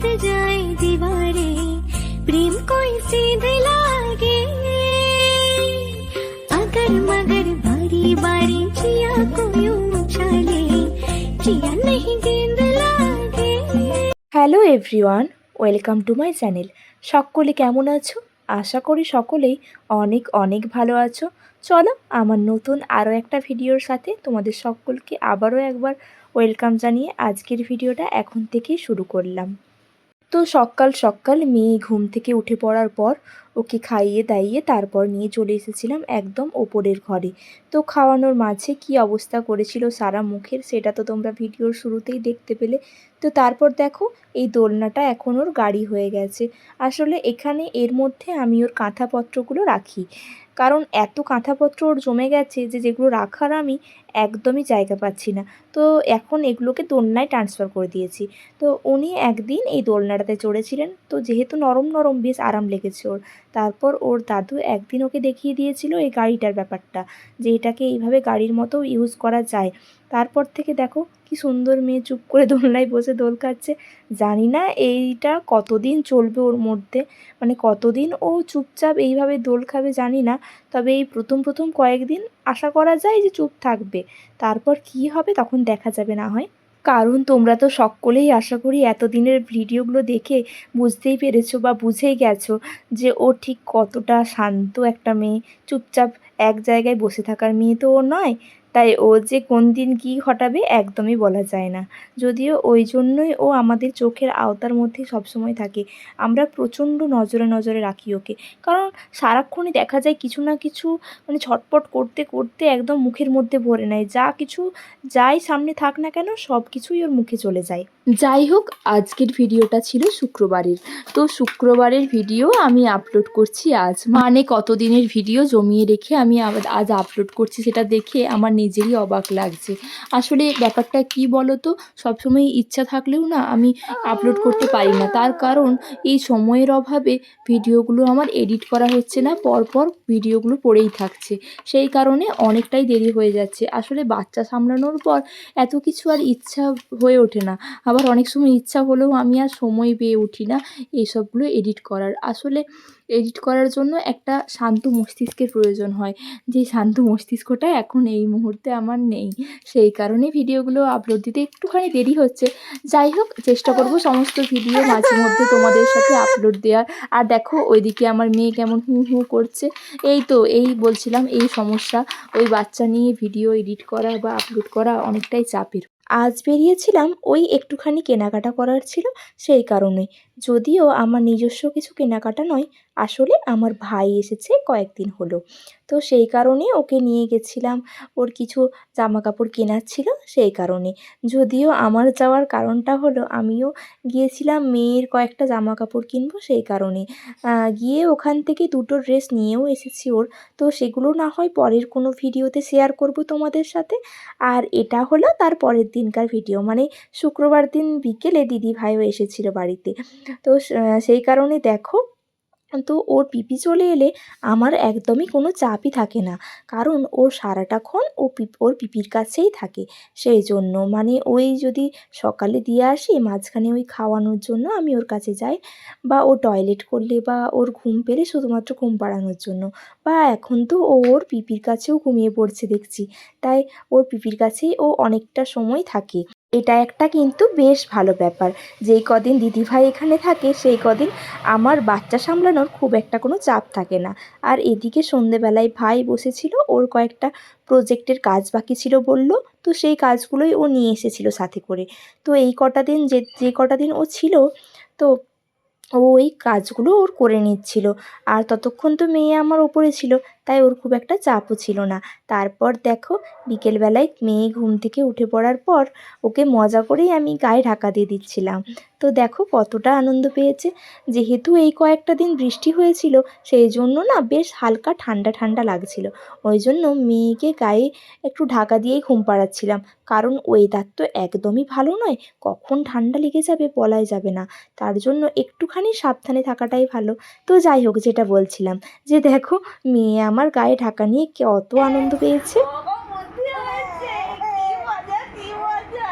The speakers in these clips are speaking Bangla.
भेद जाए दीवारे प्रेम कोई सीध लागे अगर मगर बारी बारी जिया को यूं उछाले जिया नहीं गेंद लागे hello everyone welcome to my channel সকলে কেমন আছো আশা করি সকলেই অনেক অনেক ভালো আছো চলো আমার নতুন আরও একটা ভিডিওর সাথে তোমাদের সকলকে আবারও একবার ওয়েলকাম জানিয়ে আজকের ভিডিওটা এখন থেকেই শুরু করলাম তো সকাল সকাল মেয়ে ঘুম থেকে উঠে পড়ার পর ওকে খাইয়ে দাইয়ে তারপর নিয়ে চলে এসেছিলাম একদম ওপরের ঘরে। তো খাওয়ানোর মাঝে কি অবস্থা করেছিল সারা মুখের সেটা তো তোমরা ভিডিওর শুরুতেই দেখতে পেলে। তো তারপর দেখো এই দোলনাটা এখন ওর গাড়ি হয়ে গেছে। আসলে এখানে এর মধ্যে আমি ওর কাঁথাপত্রগুলো রাখি। কারণ এত কাঁথাপত্র ওর জমে গেছে যে যেগুলো রাখার আমি একদমই জায়গা পাচ্ছি না। তো এখন এগুলোকে দোলনায় ট্রান্সফার করে দিয়েছি। তো উনি একদিন এই দোলনাটাতে চড়েছিলেন। তো যেহেতু নরম নরম বেশ আরাম লেগেছে ওর, তারপর ওর দাদু একদিন ওকে দেখিয়ে দিয়েছিল এই গাড়িটার ব্যাপারটা, যে এটাকে এইভাবে গাড়ির মতো ইউজ করা যায়। তারপর থেকে দেখো কি সুন্দর মেয়ে চুপ করে দোলনায় বসে দোল খাচ্ছে জানি না এইটা কতদিন চলবে ওর মধ্যে মানে কতদিন ও চুপচাপ এইভাবে দোল খাবে জানি না। তবে এই প্রথম প্রথম কয়েকদিন আশা করা যায় যে চুপ থাকবে। তারপর কি হবে তখন দেখা যাবে না হয়। কারণ তোমরা তো সকলেই আশা করি এতদিনের ভিডিওগুলো দেখে বুঝতেই পেরেছ বা বুঝেই গেছো যে ও ঠিক কতটা শান্ত একটা মেয়ে, চুপচাপ এক জায়গায় বসে থাকার মেয়ে তো ও নয়। তাই ও যে কোন দিন কী ঘটাবে একদমই বলা যায় না। যদিও ওই জন্যই ও আমাদের চোখের আওতার মধ্যে সবসময় থাকে। আমরা প্রচণ্ড নজরে নজরে রাখি ওকে। কারণ সারাক্ষণই দেখা যায় কিছু না কিছু মানে ছটপট করতে করতে একদম মুখের মধ্যে ভরে নেয়। যা কিছু যাই সামনে থাক না কেন সব কিছুই ওর মুখে চলে যায়। যাই হোক আজকের ভিডিওটা ছিল শুক্রবারের। তো শুক্রবারের ভিডিও আমি আপলোড করছি আজ। মানে কতদিনের ভিডিও জমিয়ে রেখে আমি আজ আপলোড করছি সেটা দেখে আমার নিজেরই অবাক লাগছে। আসলে ব্যাপারটা কি বলো তো সবসময় ইচ্ছা থাকলেও না আমি আপলোড করতে পারি না। তার কারণ এই সময়ের অভাবে ভিডিওগুলো আমার এডিট করা হচ্ছে না, পরপর ভিডিওগুলো পড়েই থাকছে। সেই কারণে অনেকটাই দেরি হয়ে যাচ্ছে। আসলে বাচ্চা সামলানোর পর এত কিছু আর ইচ্ছা হয়ে ওঠে না। আবার অনেক সময় ইচ্ছা হলেও আমি আর সময় পেয়ে উঠি না এইসবগুলো এডিট করার। আসলে এডিট করার জন্য একটা শান্ত মস্তিষ্কের প্রয়োজন হয়। যে শান্ত মস্তিষ্কটা এখন এই মুহূর্তে আমার নেই। সেই কারণে ভিডিওগুলো আপলোড দিতে একটুখানি দেরি হচ্ছে। যাই হোক, চেষ্টা করব সমস্ত ভিডিও মাঝে মধ্যে তোমাদের সাথে আপলোড দেওয়ার। আর দেখো, ওইদিকে আমার মেয়ে কেমন হু হু করছে। এই তো, এই বলছিলাম এই সমস্যা। ওই বাচ্চা নিয়ে ভিডিও এডিট করা বা আপলোড করা অনেকটাই চাপের। আজ বেরিয়েছিলাম, ওই একটুখানি কেনাকাটা করার ছিল, সেই কারণে। যদিও আমার নিজস্ব কিছু কেনাকাটা নয় আসলে আমার ভাই এসেছে কয়েকদিন হলো। তো সেই কারণে ওকে নিয়ে গেছিলাম। ওর কিছু জামা কাপড় কেনার ছিল সেই কারণে। যদিও আমার যাওয়ার কারণটা হলো আমিও গিয়েছিলাম মেয়ের কয়েকটা জামা কাপড় কিনবো সেই কারণে। গিয়ে ওখান থেকে দুটো ড্রেস নিয়েও এসেছি ওর। তো সেগুলো না হয় পরের কোনো ভিডিওতে শেয়ার করব তোমাদের সাথে। আর এটা হলো তার পরের দিনকার ভিডিও। মানে শুক্রবার দিন বিকেলে দিদি ভাইও এসেছিল বাড়িতে। তো সেই কারণে দেখো তো ওর পিপি চলে এলে আমার একদমই কোনো চাপই থাকে না। কারণ ও সারাটাক্ষণ ও ওর পিপির কাছেই থাকে। সেই জন্য মানে ওই যদি সকালে দিয়ে আসি, মাঝখানে ওই খাওয়ানোর জন্য আমি ওর কাছে যাই বা ও টয়লেট করলে বা ওর ঘুম পেলে শুধুমাত্র ঘুম পাড়ানোর জন্য। বা এখন তো ও ওর পিপির কাছেও ঘুমিয়ে পড়ছে দেখছি। তাই ওর পিপির কাছেই ও অনেকটা সময় থাকে। এটা একটা কিন্তু বেশ ভালো ব্যাপার। যেই কদিন দিদিভাই এখানে থাকে, সেই কদিন আমার বাচ্চা সামলানোর খুব একটা কোনো চাপ থাকে না। আর এদিকে সন্ধেবেলায় ভাই বসেছিল, ওর কয়েকটা প্রজেক্টের কাজ বাকি ছিল বলল, তো সেই কাজগুলোই ও নিয়ে এসেছিল সাথে করে। তো এই কটা দিন যে যে কটা দিন ও ছিল, তো ও ওই কাজগুলো ওর করে নিচ্ছিল। আর ততক্ষণ তো মেয়ে আমার ওপরে ছিল। তাই ওর খুব একটা চাপও ছিল না। তারপর দেখো, বিকেলবেলায় মেয়ে ঘুম থেকে উঠে পড়ার পর ওকে মজা করেই আমি গায়ে ঢাকা দিয়ে দিচ্ছিলাম। তো দেখো কতটা আনন্দ পেয়েছে। যেহেতু এই কয়েকটা দিন বৃষ্টি হয়েছিল, সেই জন্য না বেশ হালকা ঠান্ডা ঠান্ডা লাগছিল। ওই জন্য মেয়েকে গায়ে একটু ঢাকা দিয়েই ঘুম পাড়াচ্ছিলাম। কারণ ওয়েদার তো একদমই ভালো নয়, কখন ঠান্ডা লেগে যাবে বলাই যাবে না। তার জন্য একটুখানি সাবধানে থাকাটাই ভালো। তো যাই হোক, যেটা বলছিলাম। যে দেখো, মেয়ে আমার গায়ে ঢাকা নিয়ে কে অত আনন্দ পেয়েছে বাবা বুদ্ধি হয়েছে কি মজা কি মজা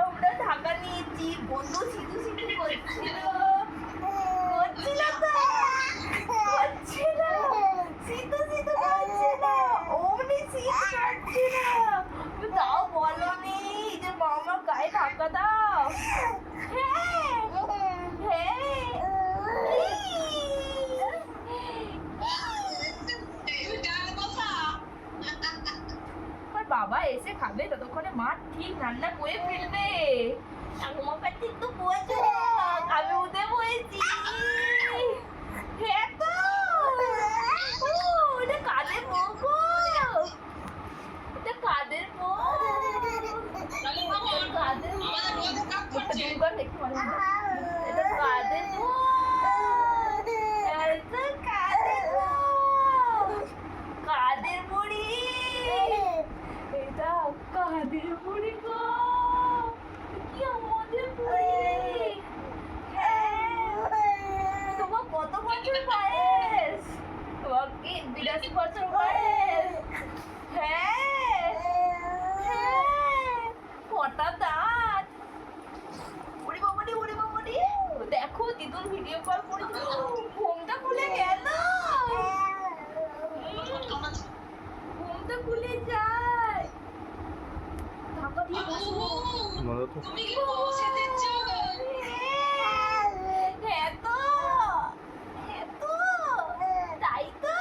আমরা ঢাকা নিয়েছি বন্ধু সিধু সিধু করছিল করছিল তো করছিল সিধু সিধু করছিল অমনি সিধু করছিল তুমি তাও বলো নি যে মামার গায়ে ঢাকা দাও হ্যাঁ আমার বাবা এসে খাবে ততক্ষণে মা ঠিক রান্না করে ফেলবে। ঠাকুমা ঠিক তো বলছে আমি উদে বলছি হ্যাঁ তো ও, এটা কাদের বউ এটা কাদের বউ? কাদের বউ দূর কর, দেখি মনে হয়। এটা কাদের বউ? এটা কাদের বউ? কাদের বুড়ি এটা কাদের বুড়ি গো কি আমাদের বুড়ি হ্যাঁ। তোমার কত বছর বয়স তোমার কি বিরাশি বছর বয়স হ্যাঁ হ্যাঁ কটা দাঁত ওরে বাবারে ওরে বাবারে দেখো দিদুন ভিডিও কল করেছিল ঘুমটা খুলে গেল ঘুমটা খুলে যায় ঢাকা দিয়ে বসো হ্যাঁ তো হ্যাঁ তো তাই তো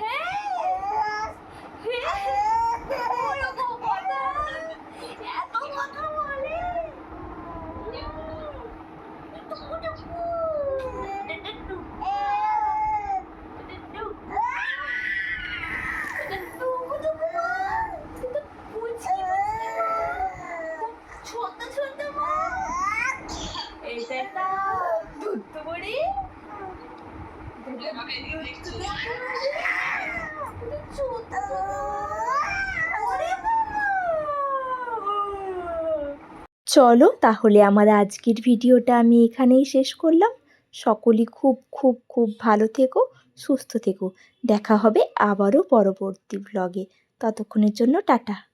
হ্যাঁ হ্যাঁ ওরকম কথা এত কথা বলে টুকু টুকু টুকু ছোট ছোট এইটা একটা দুধ বড়ি ছোট ওরে বাবা চলো তাহলে আমার আজকের ভিডিওটা আমি এখানেই শেষ করলাম। সকলেই খুব খুব খুব ভালো থেকো, সুস্থ থেকো। দেখা হবে আবারও পরবর্তী ব্লগে ততক্ষণের জন্য টাটা।